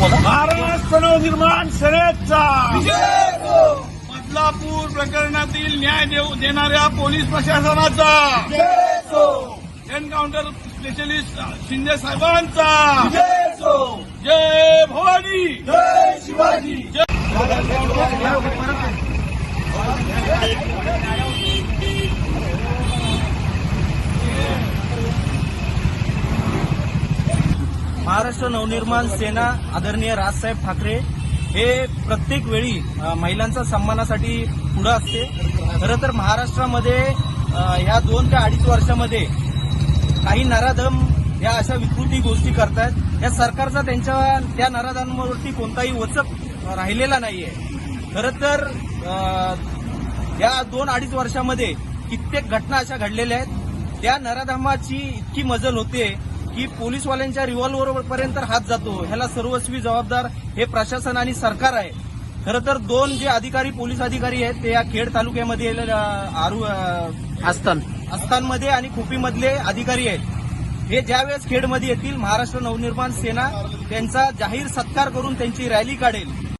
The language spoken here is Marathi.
महाराष्ट्र नवनिर्माण सेनेचा. बदलापूर प्रकरणातील न्याय देऊ देणाऱ्या पोलीस प्रशासनाचा. एन्काउंटर स्पेशलिस्ट शिंदे साहेबांचा. जय भवानी. जय शिवाजी. महाराष्ट्र नवनिर्माण सेना आदरणीय राजसाहेब ठाकरे हे प्रत्येक वेळी महिलांचा महिलांच्या सन्मानासाठी पुढं असते. खरं तर महाराष्ट्रामध्ये ह्या दोन ते अडीच वर्षामध्ये काही नराधम या अशा विकृती गोष्टी करतायत. या सरकारचा त्यांच्या त्या नराधांवरती कोणताही वचक राहिलेला नाहीये. खरं तर या दोन अडीच वर्षामध्ये कित्येक घटना अशा घडलेल्या आहेत. त्या नराधामाची इतकी मजल होते. की पोलीसवाल्यांच्या रिव्हॉल्व्हर पर्यंत हात जातो. ह्याला सर्वस्वी जबाबदार हे प्रशासन आणि सरकार आहे. खरं तर दोन जे अधिकारी पोलीस अधिकारी आहेत ते या खेड तालुक्यामध्ये आस्थान आस्थानमध्ये आणि खोपीमधले अधिकारी आहेत. हे ज्यावेळेस खेडमध्ये येतील महाराष्ट्र नवनिर्माण सेना त्यांचा जाहीर सत्कार करून त्यांची रॅली काढेल.